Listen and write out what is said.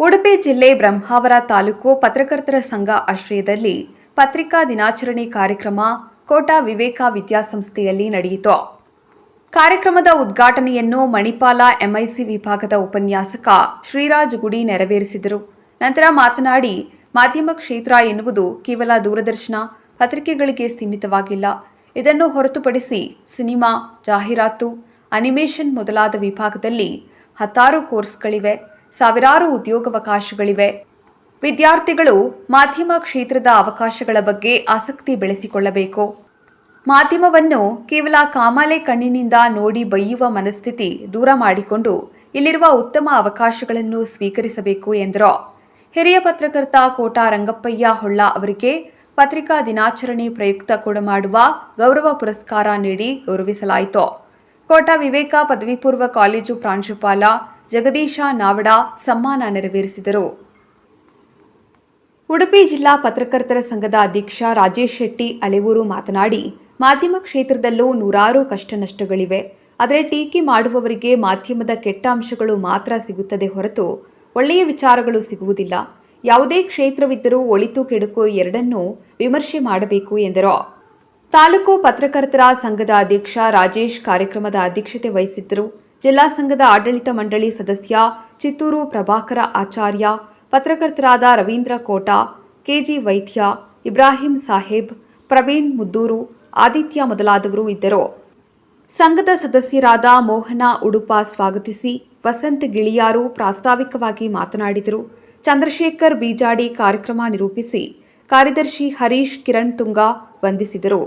ಉಡುಪಿ ಜಿಲ್ಲೆ ಬ್ರಹ್ಮಾವರ ತಾಲೂಕು ಪತ್ರಕರ್ತರ ಸಂಘ ಆಶ್ರಯದಲ್ಲಿ ಪತ್ರಿಕಾ ದಿನಾಚರಣೆ ಕಾರ್ಯಕ್ರಮ ಕೋಟಾ ವಿವೇಕ ವಿದ್ಯಾಸಂಸ್ಥೆಯಲ್ಲಿ ನಡೆಯಿತು. ಕಾರ್ಯಕ್ರಮದ ಉದ್ಘಾಟನೆಯನ್ನು ಮಣಿಪಾಲ ಎಂಐಸಿ ವಿಭಾಗದ ಉಪನ್ಯಾಸಕ ಶ್ರೀರಾಜ್ ಗುಡಿ ನೆರವೇರಿಸಿದರು. ನಂತರ ಮಾತನಾಡಿ, ಮಾಧ್ಯಮ ಕ್ಷೇತ್ರ ಎನ್ನುವುದು ಕೇವಲ ದೂರದರ್ಶನ, ಪತ್ರಿಕೆಗಳಿಗೆ ಸೀಮಿತವಾಗಿಲ್ಲ. ಇದನ್ನು ಹೊರತುಪಡಿಸಿ ಸಿನಿಮಾ, ಜಾಹೀರಾತು, ಅನಿಮೇಷನ್ ಮೊದಲಾದ ವಿಭಾಗದಲ್ಲಿ ಹತ್ತಾರು ಕೋರ್ಸ್ಗಳಿವೆ. ಸಾವಿರಾರು ಉದ್ಯೋಗಾವಕಾಶಗಳಿವೆ. ವಿದ್ಯಾರ್ಥಿಗಳು ಮಾಧ್ಯಮ ಕ್ಷೇತ್ರದ ಅವಕಾಶಗಳ ಬಗ್ಗೆ ಆಸಕ್ತಿ ಬೆಳೆಸಿಕೊಳ್ಳಬೇಕು. ಮಾಧ್ಯಮವನ್ನು ಕೇವಲ ಕಾಮಾಲೆ ಕಣ್ಣಿನಿಂದ ನೋಡಿ ಬೈಯುವ ಮನಸ್ಥಿತಿ ದೂರ ಮಾಡಿಕೊಂಡು ಇಲ್ಲಿರುವ ಉತ್ತಮ ಅವಕಾಶಗಳನ್ನು ಸ್ವೀಕರಿಸಬೇಕು ಎಂದರು. ಹಿರಿಯ ಪತ್ರಕರ್ತ ಕೋಟಾ ರಂಗಪ್ಪಯ್ಯ ಹೊಳ್ಳ ಅವರಿಗೆ ಪತ್ರಿಕಾ ದಿನಾಚರಣೆ ಪ್ರಯುಕ್ತ ಕೊಡಮಾಡುವ ಗೌರವ ಪುರಸ್ಕಾರ ನೀಡಿ ಗೌರವಿಸಲಾಯಿತು. ಕೋಟಾ ವಿವೇಕ ಪದವಿ ಪೂರ್ವ ಕಾಲೇಜು ಪ್ರಾಂಶುಪಾಲ ಜಗದೀಶ ನಾವಡ ಸಮ್ಮಾನ ನೆರವೇರಿಸಿದರು. ಉಡುಪಿ ಜಿಲ್ಲಾ ಪತ್ರಕರ್ತರ ಸಂಘದ ಅಧ್ಯಕ್ಷ ರಾಜೇಶ್ ಶೆಟ್ಟಿ ಅಲೆವೂರು ಮಾತನಾಡಿ, ಮಾಧ್ಯಮ ಕ್ಷೇತ್ರದಲ್ಲೂ ನೂರಾರು ಕಷ್ಟನಷ್ಟಗಳಿವೆ. ಆದರೆ ಟೀಕೆ ಮಾಡುವವರಿಗೆ ಮಾಧ್ಯಮದ ಕೆಟ್ಟ ಅಂಶಗಳು ಮಾತ್ರ ಸಿಗುತ್ತದೆ ಹೊರತು ಒಳ್ಳೆಯ ವಿಚಾರಗಳು ಸಿಗುವುದಿಲ್ಲ. ಯಾವುದೇ ಕ್ಷೇತ್ರವಿದ್ದರೂ ಒಳಿತು ಕೆಡುಕು ಎರಡನ್ನೂ ವಿಮರ್ಶೆ ಮಾಡಬೇಕು ಎಂದರು. ತಾಲೂಕು ಪತ್ರಕರ್ತರ ಸಂಘದ ಅಧ್ಯಕ್ಷ ರಾಜೇಶ್ ಕಾರ್ಯಕ್ರಮದ ಅಧ್ಯಕ್ಷತೆ ವಹಿಸಿದ್ದರು. ಜಿಲ್ಲಾ ಸಂಘದ ಆಡಳಿತ ಮಂಡಳಿ ಸದಸ್ಯ ಚಿತ್ತೂರು ಪ್ರಭಾಕರ ಆಚಾರ್ಯ, ಪತ್ರಕರ್ತರಾದ ರವೀಂದ್ರ ಕೋಟಾ, ಕೆಜಿ ವೈದ್ಯ ಇಬ್ರಾಹಿಂ ಸಾಹೇಬ್, ಪ್ರವೀಣ್ ಮುದ್ದೂರು, ಆದಿತ್ಯ ಮೊದಲಾದವರು ಇದ್ದರು. ಸಂಘದ ಸದಸ್ಯರಾದ ಮೋಹನ ಉಡುಪ ಸ್ವಾಗತಿಸಿ ವಸಂತ್ ಗಿಳಿಯಾರು ಪ್ರಾಸ್ತಾವಿಕವಾಗಿ ಮಾತನಾಡಿದರು. ಚಂದ್ರಶೇಖರ್ ಬೀಜಾಡಿ ಕಾರ್ಯಕ್ರಮ ನಿರೂಪಿಸಿ ಕಾರ್ಯದರ್ಶಿ ಹರೀಶ್ ಕಿರಣ್ ತುಂಗ ವಂದಿಸಿದರು.